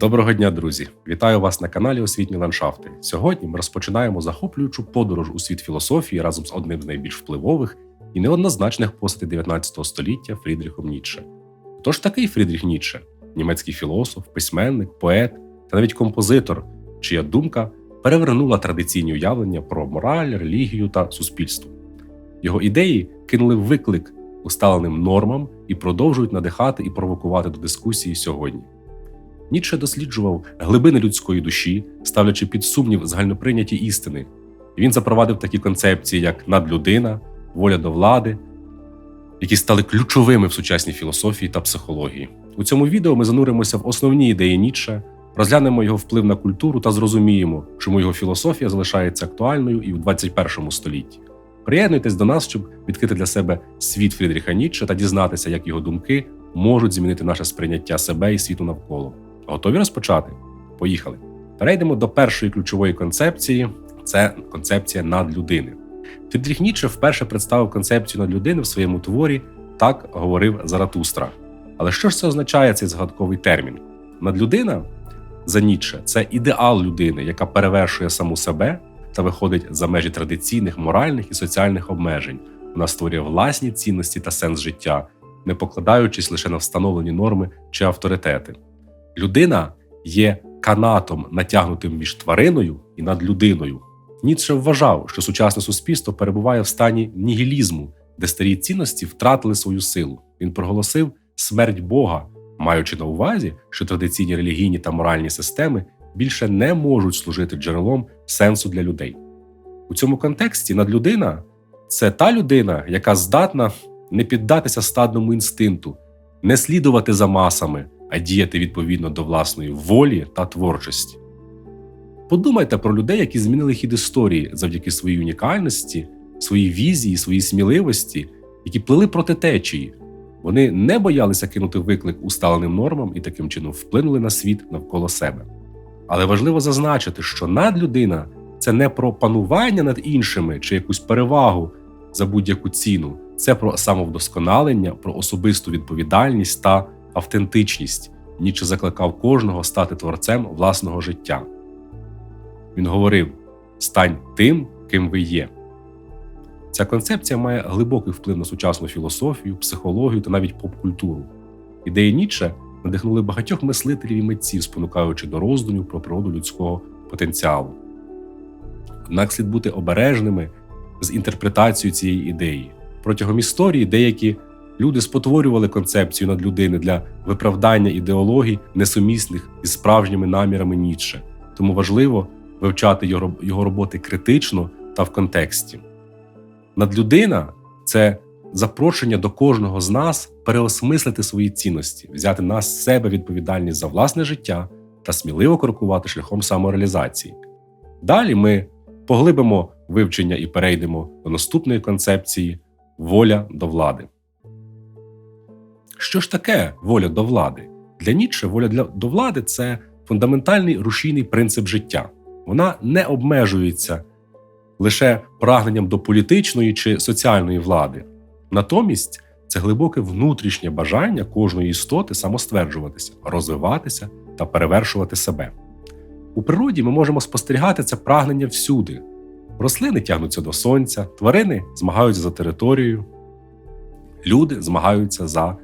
Доброго дня, друзі! Вітаю вас на каналі Освітні ландшафти. Сьогодні ми розпочинаємо захоплюючу подорож у світ філософії разом з одним з найбільш впливових і неоднозначних постатей 19 століття Фрідріхом Ніцше. Хто ж такий Фрідріх Ніцше? Німецький філософ, письменник, поет та навіть композитор, чия думка перевернула традиційні уявлення про мораль, релігію та суспільство. Його ідеї кинули виклик усталеним нормам і продовжують надихати і провокувати до дискусії сьогодні. Ніцше досліджував глибини людської душі, ставлячи під сумнів загальноприйняті істини. Він запровадив такі концепції, як надлюдина, воля до влади, які стали ключовими в сучасній філософії та психології. У цьому відео ми зануримося в основні ідеї Ніцше, розглянемо його вплив на культуру та зрозуміємо, чому його філософія залишається актуальною і в 21 столітті. Приєднуйтесь до нас, щоб відкрити для себе світ Фрідріха Ніцше та дізнатися, як його думки можуть змінити наше сприйняття себе і світу навколо. Готові розпочати? Поїхали. Перейдемо до першої ключової концепції це концепція надлюдини. Фрідріх Ніцше вперше представив концепцію надлюдини в своєму творі так говорив Заратустра. Але що ж це означає цей згадковий термін? Надлюдина за Ніцше – це ідеал людини, яка перевершує саму себе та виходить за межі традиційних моральних і соціальних обмежень. Вона створює власні цінності та сенс життя, не покладаючись лише на встановлені норми чи авторитети. Людина є канатом, натягнутим між твариною і над людиною. Ніцше вважав, що сучасне суспільство перебуває в стані нігілізму, де старі цінності втратили свою силу. Він проголосив смерть Бога, маючи на увазі, що традиційні релігійні та моральні системи більше не можуть служити джерелом сенсу для людей. У цьому контексті надлюдина це та людина, яка здатна не піддатися стадному інстинкту, не слідувати за масами а діяти відповідно до власної волі та творчості. Подумайте про людей, які змінили хід історії завдяки своїй унікальності, своїй візії, своїй сміливості, які плили проти течії. Вони не боялися кинути виклик усталеним нормам і таким чином вплинули на світ навколо себе. Але важливо зазначити, що надлюдина це не про панування над іншими чи якусь перевагу за будь-яку ціну, це про самовдосконалення, про особисту відповідальність та автентичність, Ніче закликав кожного стати творцем власного життя. Він говорив: стань тим, ким ви є. Ця концепція має глибокий вплив на сучасну філософію, психологію та навіть поп-культуру. Ідеї Ніче надихнули багатьох мислителів і митців, спонукаючи до роздумів про природу людського потенціалу. Однак слід бути обережними з інтерпретацією цієї ідеї. Протягом історії деякі Люди спотворювали концепцію надлюдини для виправдання ідеологій, несумісних із справжніми намірами Ніцше. Тому важливо вивчати його роботи критично та в контексті. Надлюдина це запрошення до кожного з нас переосмислити свої цінності, взяти на себе відповідальність за власне життя та сміливо крокувати шляхом самореалізації. Далі ми поглибимо вивчення і перейдемо до наступної концепції воля до влади. Що ж таке воля до влади? Для Ніцше воля для, до влади це фундаментальний рушійний принцип життя. Вона не обмежується лише прагненням до політичної чи соціальної влади. Натомість це глибоке внутрішнє бажання кожної істоти самостверджуватися, розвиватися та перевершувати себе. У природі ми можемо спостерігати це прагнення всюди. Рослини тягнуться до сонця, тварини змагаються за територією, люди змагаються за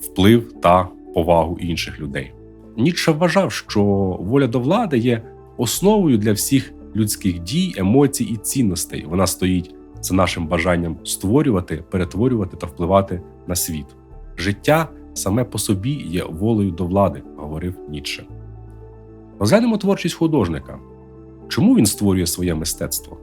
вплив та повагу інших людей. Ніцше вважав, що воля до влади є основою для всіх людських дій, емоцій і цінностей. Вона стоїть за нашим бажанням створювати, перетворювати та впливати на світ. Життя саме по собі є волею до влади, говорив Ніцше. Розглянемо творчість художника. Чому він створює своє мистецтво?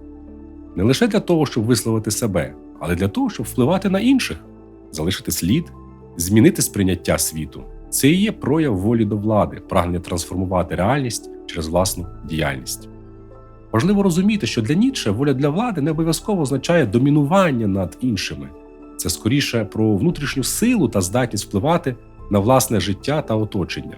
Не лише для того, щоб висловити себе, але для того, щоб впливати на інших, залишити слід Змінити сприйняття світу це і є прояв волі до влади, прагнення трансформувати реальність через власну діяльність. Важливо розуміти, що для Ніцше воля для влади не обов'язково означає домінування над іншими, це скоріше про внутрішню силу та здатність впливати на власне життя та оточення.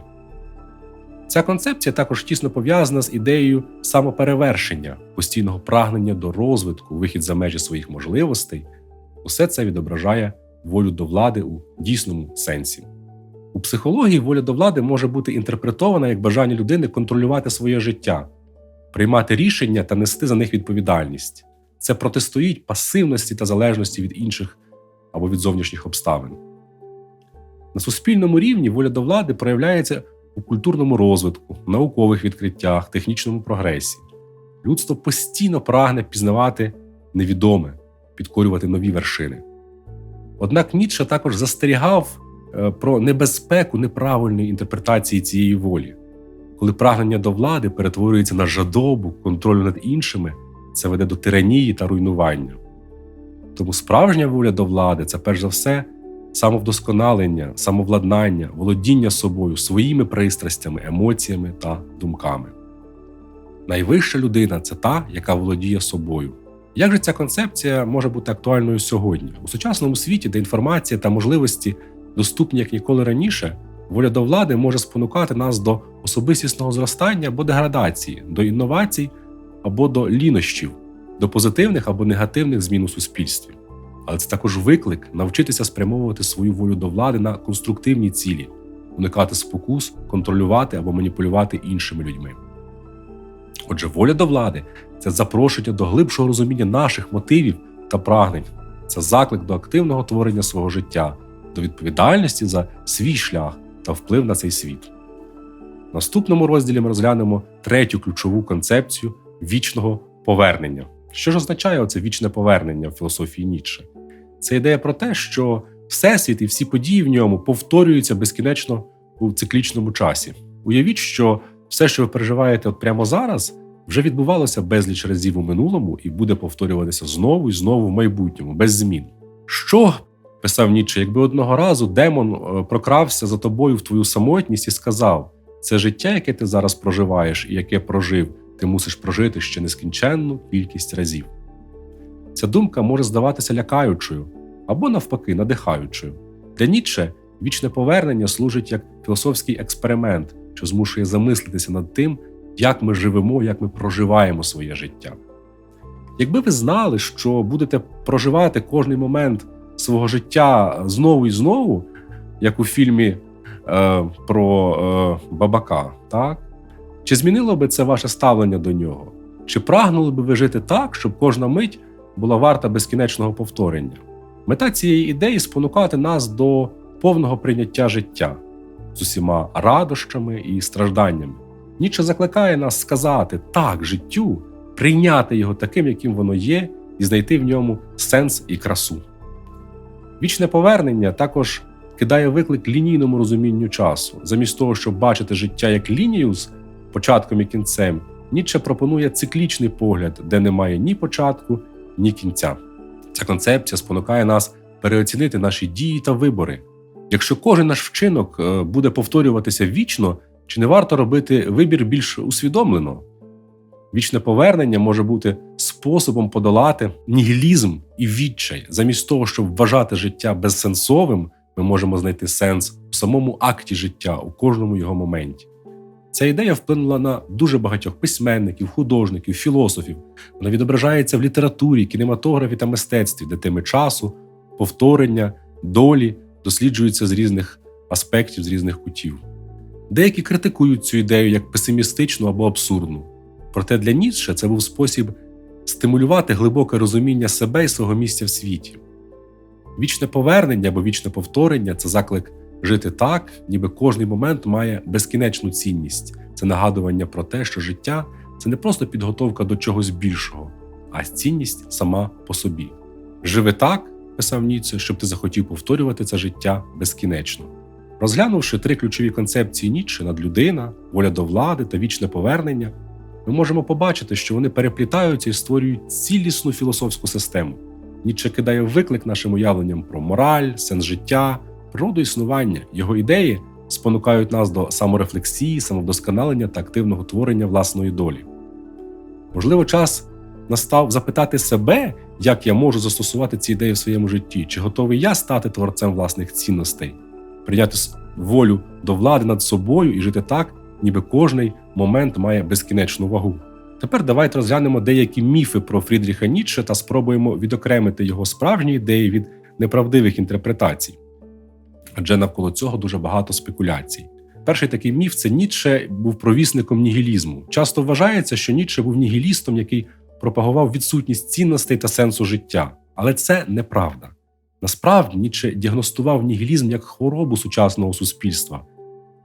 Ця концепція також тісно пов'язана з ідеєю самоперевершення, постійного прагнення до розвитку, вихід за межі своїх можливостей. Усе це відображає волю до влади у дійсному сенсі. У психології воля до влади може бути інтерпретована як бажання людини контролювати своє життя, приймати рішення та нести за них відповідальність. Це протистоїть пасивності та залежності від інших або від зовнішніх обставин. На суспільному рівні воля до влади проявляється у культурному розвитку, наукових відкриттях, технічному прогресі. Людство постійно прагне пізнавати невідоме, підкорювати нові вершини. Однак Ніцше також застерігав е, про небезпеку неправильної інтерпретації цієї волі. Коли прагнення до влади перетворюється на жадобу, контролю над іншими, це веде до тиранії та руйнування. Тому справжня воля до влади це перш за все самовдосконалення, самовладнання, володіння собою, своїми пристрастями, емоціями та думками. Найвища людина це та, яка володіє собою. Як же ця концепція може бути актуальною сьогодні? У сучасному світі, де інформація та можливості доступні як ніколи раніше, воля до влади може спонукати нас до особистісного зростання або деградації, до інновацій або до лінощів, до позитивних або негативних змін у суспільстві. Але це також виклик навчитися спрямовувати свою волю до влади на конструктивні цілі, уникати спокус, контролювати або маніпулювати іншими людьми. Отже, воля до влади це запрошення до глибшого розуміння наших мотивів та прагнень, це заклик до активного творення свого життя, до відповідальності за свій шлях та вплив на цей світ. В наступному розділі ми розглянемо третю ключову концепцію вічного повернення. Що ж означає оце вічне повернення в філософії Ніцше? Це ідея про те, що всесвіт і всі події в ньому повторюються безкінечно у циклічному часі. Уявіть, що все, що ви переживаєте от прямо зараз, вже відбувалося безліч разів у минулому і буде повторюватися знову і знову в майбутньому, без змін. Що писав Ніче, якби одного разу демон е, прокрався за тобою в твою самотність і сказав: це життя, яке ти зараз проживаєш і яке прожив, ти мусиш прожити ще нескінченну кількість разів. Ця думка може здаватися лякаючою або, навпаки, надихаючою. Для Ніцше вічне повернення служить як філософський експеримент, що змушує замислитися над тим, як ми живемо, як ми проживаємо своє життя. Якби ви знали, що будете проживати кожний момент свого життя знову і знову, як у фільмі е, про е, бабака, так? чи змінило би це ваше ставлення до нього? Чи прагнули би ви жити так, щоб кожна мить була варта безкінечного повторення? Мета цієї ідеї спонукати нас до повного прийняття життя з усіма радощами і стражданнями. Ніче закликає нас сказати так життю, прийняти його таким, яким воно є, і знайти в ньому сенс і красу. Вічне повернення також кидає виклик лінійному розумінню часу. Замість того, щоб бачити життя як лінію з початком і кінцем, Ніче пропонує циклічний погляд, де немає ні початку, ні кінця. Ця концепція спонукає нас переоцінити наші дії та вибори. Якщо кожен наш вчинок е, буде повторюватися вічно, чи не варто робити вибір більш усвідомлено? Вічне повернення може бути способом подолати нігілізм і відчай. Замість того, щоб вважати життя безсенсовим, ми можемо знайти сенс у самому акті життя, у кожному його моменті. Ця ідея вплинула на дуже багатьох письменників, художників, філософів. Вона відображається в літературі, кінематографі та мистецтві, де теми часу, повторення, долі досліджуються з різних аспектів, з різних кутів. Деякі критикують цю ідею як песимістичну або абсурдну. Проте для Ніцше це був спосіб стимулювати глибоке розуміння себе і свого місця в світі. Вічне повернення або вічне повторення це заклик жити так, ніби кожний момент має безкінечну цінність. Це нагадування про те, що життя це не просто підготовка до чогось більшого, а цінність сама по собі. Живи так, писав Ніцше, щоб ти захотів повторювати це життя безкінечно. Розглянувши три ключові концепції Ніцше надлюдина, воля до влади та вічне повернення, ми можемо побачити, що вони переплітаються і створюють цілісну філософську систему. Ніцше кидає виклик нашим уявленням про мораль, сенс життя, природу існування. Його ідеї спонукають нас до саморефлексії, самовдосконалення та активного творення власної долі. Можливо, час настав запитати себе, як я можу застосувати ці ідеї в своєму житті, чи готовий я стати творцем власних цінностей, прийняти волю до влади над собою і жити так, ніби кожний момент має безкінечну вагу. Тепер давайте розглянемо деякі міфи про Фрідріха Ніцше та спробуємо відокремити його справжні ідеї від неправдивих інтерпретацій. адже навколо цього дуже багато спекуляцій. Перший такий міф це Ніцше був провісником нігілізму. Часто вважається, що Ніцше був нігілістом, який пропагував відсутність цінностей та сенсу життя. Але це неправда. Насправді Ніцше діагностував нігілізм як хворобу сучасного суспільства,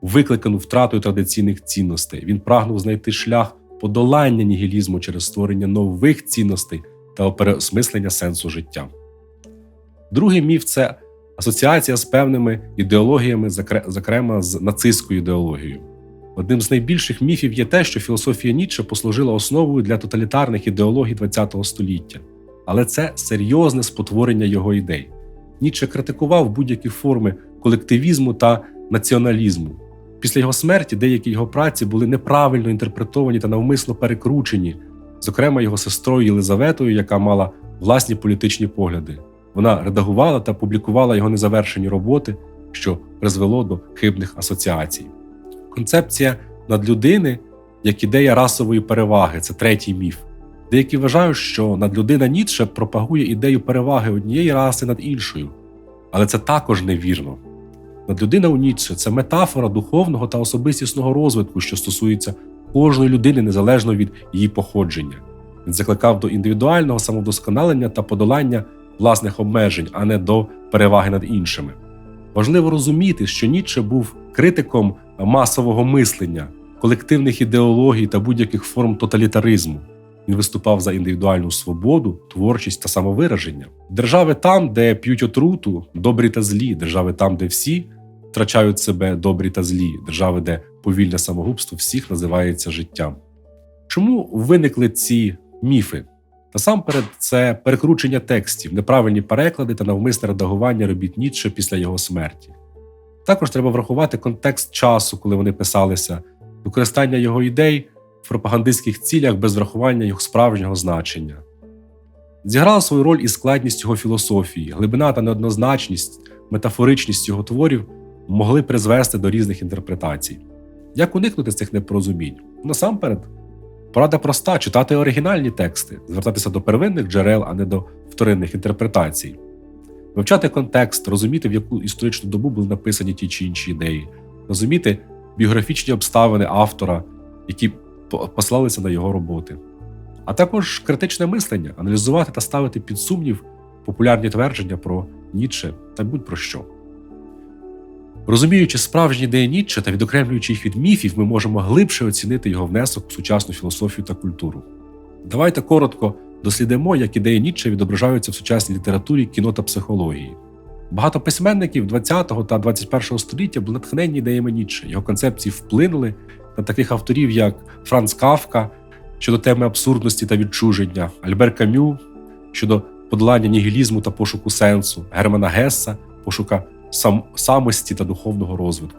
викликану втратою традиційних цінностей. Він прагнув знайти шлях подолання нігілізму через створення нових цінностей та переосмислення сенсу життя. Другий міф це асоціація з певними ідеологіями, зокрема з нацистською ідеологією. Одним з найбільших міфів є те, що філософія Ніцше послужила основою для тоталітарних ідеологій ХХ століття, але це серйозне спотворення його ідей. Ніцше критикував будь-які форми колективізму та націоналізму. Після його смерті деякі його праці були неправильно інтерпретовані та навмисно перекручені, зокрема його сестрою Єлизаветою, яка мала власні політичні погляди. Вона редагувала та публікувала його незавершені роботи, що призвело до хибних асоціацій. Концепція надлюдини як ідея расової переваги це третій міф. Деякі вважають, що надлюдина Ніцше пропагує ідею переваги однієї раси над іншою, але це також невірно. Надлюдина у Ніцше це метафора духовного та особистісного розвитку, що стосується кожної людини незалежно від її походження. Він закликав до індивідуального самовдосконалення та подолання власних обмежень, а не до переваги над іншими. Важливо розуміти, що Ніцше був критиком масового мислення, колективних ідеологій та будь-яких форм тоталітаризму. Він виступав за індивідуальну свободу, творчість та самовираження. Держави там, де п'ють отруту, добрі та злі, держави там, де всі втрачають себе добрі та злі, держави, де повільне самогубство всіх називається життям. Чому виникли ці міфи? Насамперед, це перекручення текстів, неправильні переклади та навмисне редагування робіт Ніцше після його смерті. Також треба врахувати контекст часу, коли вони писалися, використання його ідей в пропагандистських цілях без врахування його справжнього значення. Зіграла свою роль і складність його філософії, глибина та неоднозначність, метафоричність його творів могли призвести до різних інтерпретацій. Як уникнути цих непорозумінь? Насамперед. Порада проста читати оригінальні тексти, звертатися до первинних джерел, а не до вторинних інтерпретацій, вивчати контекст, розуміти, в яку історичну добу були написані ті чи інші ідеї, розуміти біографічні обставини автора, які послалися на його роботи, а також критичне мислення, аналізувати та ставити під сумнів популярні твердження про Ніцше та будь-про що. Розуміючи справжні ідеї Ніцше та відокремлюючи їх від міфів, ми можемо глибше оцінити його внесок в сучасну філософію та культуру. Давайте коротко дослідимо, як ідеї Ніцше відображаються в сучасній літературі, кіно та психології. Багато письменників ХХ та ХХІ століття були натхненні ідеями Ніцше. Його концепції вплинули на таких авторів, як Франц Кавка щодо теми абсурдності та відчуження, Альбер Камю щодо подолання нігілізму та пошуку сенсу, Германа Гесса пошука сам, самості та духовного розвитку.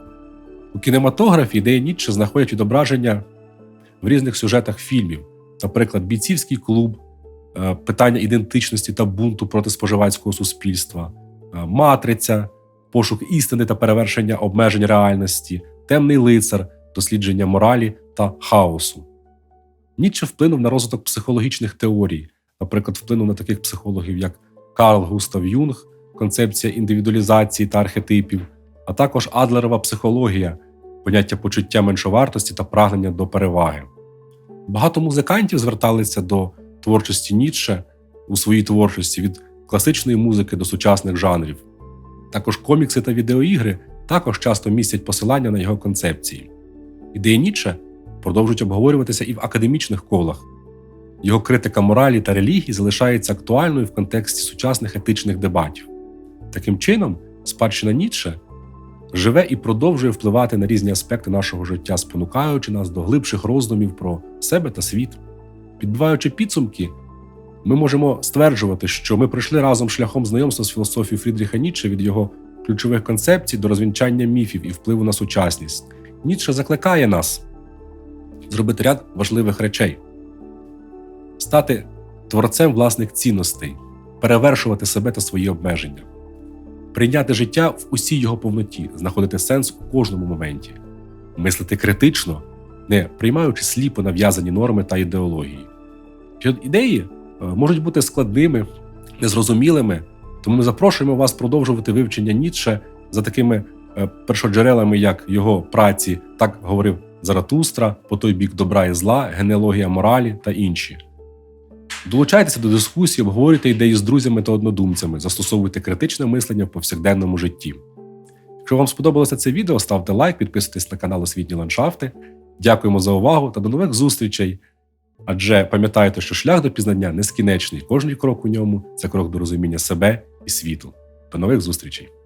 У кінематографі ідеї Ніцше знаходять відображення в різних сюжетах фільмів, наприклад, бійцівський клуб, е, питання ідентичності та бунту проти споживацького суспільства, е, матриця, пошук істини та перевершення обмежень реальності, темний лицар, дослідження моралі та хаосу. Ніцше вплинув на розвиток психологічних теорій, наприклад, вплинув на таких психологів, як Карл Густав Юнг, концепція індивідуалізації та архетипів, а також адлерова психологія, поняття почуття меншовартості та прагнення до переваги. Багато музикантів зверталися до творчості Ніцше у своїй творчості від класичної музики до сучасних жанрів. Також комікси та відеоігри також часто містять посилання на його концепції. Ідеї Ніцше продовжують обговорюватися і в академічних колах. Його критика моралі та релігії залишається актуальною в контексті сучасних етичних дебатів. Таким чином, спадщина Ніцше живе і продовжує впливати на різні аспекти нашого життя, спонукаючи нас до глибших роздумів про себе та світ. Підбиваючи підсумки, ми можемо стверджувати, що ми пройшли разом шляхом знайомства з філософією Фрідріха Ніцше від його ключових концепцій до розвінчання міфів і впливу на сучасність. Ніцше закликає нас зробити ряд важливих речей, стати творцем власних цінностей, перевершувати себе та свої обмеження прийняти життя в усій його повноті, знаходити сенс у кожному моменті, мислити критично, не приймаючи сліпо нав'язані норми та ідеології. Ідеї е, можуть бути складними, незрозумілими, тому ми запрошуємо вас продовжувати вивчення Ніцше за такими е, першоджерелами, як його праці, так говорив Заратустра, по той бік добра і зла, генеалогія моралі та інші. Долучайтеся до дискусії, обговорюйте ідеї з друзями та однодумцями, застосовуйте критичне мислення в повсякденному житті. Якщо вам сподобалося це відео, ставте лайк, підписуйтесь на канал Освітні ландшафти. Дякуємо за увагу та до нових зустрічей. Адже пам'ятайте, що шлях до пізнання нескінчений, кожний крок у ньому це крок до розуміння себе і світу. До нових зустрічей!